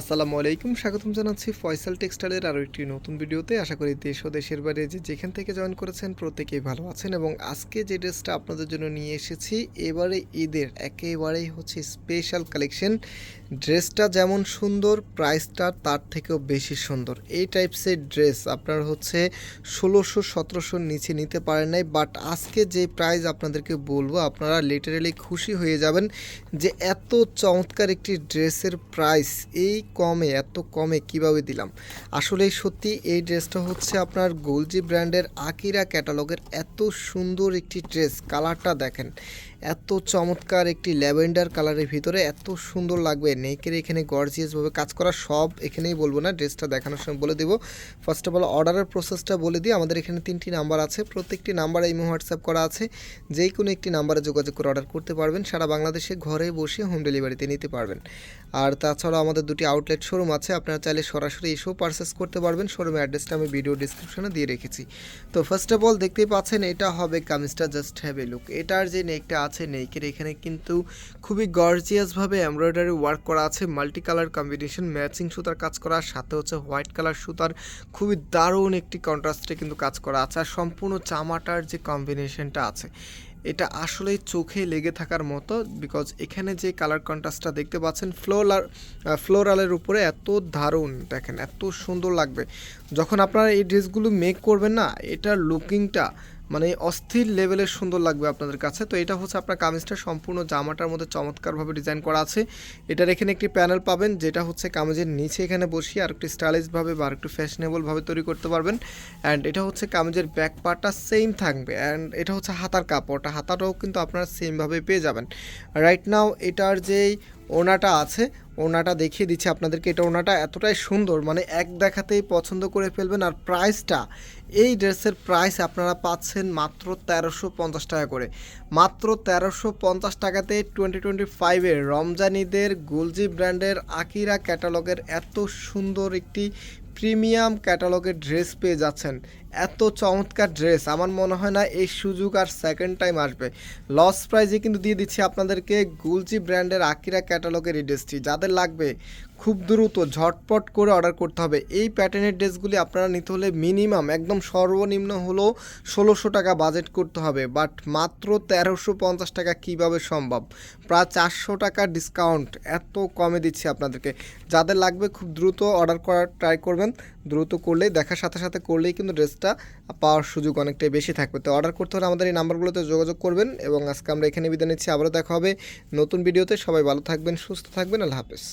আসসালামু আলাইকুম, স্বাগতম জানাচ্ছি ফয়সাল টেক্সটাইলের আরও একটি নতুন ভিডিওতে। আশা করি দেশ ও দেশের বাইরে যে যেখান থেকে জয়েন করেছেন প্রত্যেকেই ভালো আছেন এবং আজকে যে ড্রেসটা আপনাদের জন্য নিয়ে এসেছি, এবারে ঈদের একেবারেই হচ্ছে স্পেশাল কালেকশন ড্রেসটা যেমন সুন্দর প্রাইসটা তার থেকেও বেশি সুন্দর। এই টাইপসের ড্রেস আপনার হচ্ছে ষোলোশো সতেরোশোর নিচে নিতে পারেন নাই বাট আজকে যে প্রাইস আপনাদেরকে বলব, আপনারা লিটারেলি খুশি হয়ে যাবেন যে এত চমৎকার একটি ড্রেসের প্রাইস এই কমে, এত কমে কীভাবে দিলাম? আসলে সত্যি এই ড্রেসটা হচ্ছে আপনার গোলজি ব্র্যান্ডের আকিরা ক্যাটালগের এত সুন্দর একটি ড্রেস, কালারটা দেখেন। এত চমৎকার একটি ল্যাভেন্ডার কালারের ভিতরে এত সুন্দর লাগবে। নেকের এখানে গর্জিয়াসভাবে কাজ করা সব এখানেই বলব না, ড্রেসটা দেখানোর সময় বলে দেবো। ফার্স্ট অফ অল অর্ডারের প্রসেসটা বলে দিই, আমাদের এখানে তিনটি নাম্বার আছে। প্রত্যেকটি নাম্বারে ইমো, হোয়াটসঅ্যাপ করা আছে। যে কোনো একটি নাম্বারে যোগাযোগ করে অর্ডার করতে পারবেন। সারা বাংলাদেশে ঘরে বসে হোম ডেলিভারিতে নিতে পারবেন। আর তাছাড়াও আমাদের দুটি আউটলেট শোরুম আছে, আপনারা চাইলে সরাসরি এসেও পারচেস করতে পারবেন। শোরুমের অ্যাড্রেসটা আমি ভিডিও ডিসক্রিপশনে দিয়ে রেখেছি। তো ফার্স্ট অফ অল দেখতেই পাচ্ছেন, এটা হবে কামিজটা জাস্ট হ্যাভ এ লুক এটার যে নেকটা আছে নেকের এখানে কিন্তু খুবই গর্জিয়াসভাবে এমব্রয়ডারি ওয়ার্ক করা আছে মাল্টি কালার কম্বিনেশন ম্যাচিং সুতার কাজ করা, সাথে হচ্ছে হোয়াইট কালার সুতার খুবই দারুণ একটি কন্ট্রাস্টে কিন্তু কাজ করা আছে। আর সম্পূর্ণ জামাটার যে কম্বিনেশনটা আছে এটা আসলেই চোখে লেগে থাকার মতো বিকজ এখানে যে কালার কন্ট্রাস্টটা দেখতে পাচ্ছেন ফ্লোরাল ফ্লোরালের উপরে এত দারুণ দেখেন, এত সুন্দর লাগবে। যখন আপনারা এই ড্রেসগুলো মেক করবেন না, এটার লুকিংটা মানে অস্থির লেভেলের সুন্দর লাগবে আপনাদের কাছে। তো এটা হচ্ছে আপনার কামিজটা, সম্পূর্ণ জামাটার মধ্যে চমৎকারভাবে ডিজাইন করা আছে। এটার এখানে একটি প্যানেল পাবেন, যেটা হচ্ছে কামিজের নিচে এখানে বসিয়ে আর একটু স্টাইলিশভাবে বা একটু ফ্যাশনেবলভাবে তৈরি করতে পারবেন। অ্যান্ড এটা হচ্ছে কামিজের ব্যাক পার্টটা সেম থাকবে। অ্যান্ড এটা হচ্ছে হাতার কাপড়টা, হাতাটাও কিন্তু আপনারা সেমভাবে পেয়ে যাবেন। রাইট নাও এটার যেই ওনাটা আছে, ওনাটা দেখিয়ে দিচ্ছি আপনাদেরকে। এটা ওনাটা এতটাই সুন্দর মানে এক দেখাতেই পছন্দ করে ফেলবেন। আর প্রাইসটা, এই ড্রেসের প্রাইস আপনারা পাচ্ছেন মাত্র তেরোশো পঞ্চাশ টাকা করে। মাত্র তেরোশো পঞ্চাশ টাকাতে টোয়েন্টি টোয়েন্টি ফাইভের রমজানিদের গুলজি ব্র্যান্ডের আকিরা ক্যাটালগের এত সুন্দর একটি প্রিমিয়াম ক্যাটালগের ড্রেস পেয়ে যাচ্ছেন। এত চমৎকার ড্রেস আমার মনে হয় না এই সুযোগ আর সেকেন্ড টাইম আসবে। লস প্রাইজে কিন্তু দিয়ে দিচ্ছি আপনাদেরকে গুলজি ব্র্যান্ডের আকিরা ক্যাটালগের এই ড্রেসটি যাদের লাগবে খুব দ্রুত ঝটপট করে অর্ডার করতে হবে। এই প্যাটার্নের ড্রেসগুলি আপনারা নিতে হলে মিনিমাম একদম সর্বনিম্ন হলেও ষোলোশো টাকা বাজেট করতে হবে। বাট মাত্র তেরোশো পঞ্চাশ টাকা কীভাবে সম্ভব? প্রায় চারশো টাকা ডিসকাউন্ট এত কমে দিচ্ছি আপনাদেরকে। যাদের লাগবে খুব দ্রুত অর্ডার করার ট্রাই করবেন। দ্রুত করলেই, দেখার সাথে সাথে করলেই কিন্তু ড্রেসটা পাওয়ার সুযোগ অনেকটাই বেশি থাকবে। তো অর্ডার করতে হলে আমাদের এই নাম্বারগুলোতে যোগাযোগ করবেন এবং আজকে আমরা এখানে বিদায় নিচ্ছি। আবারও দেখা হবে নতুন ভিডিওতে। সবাই ভালো থাকবেন, সুস্থ থাকবেন। আল্লাহ হাফেজ।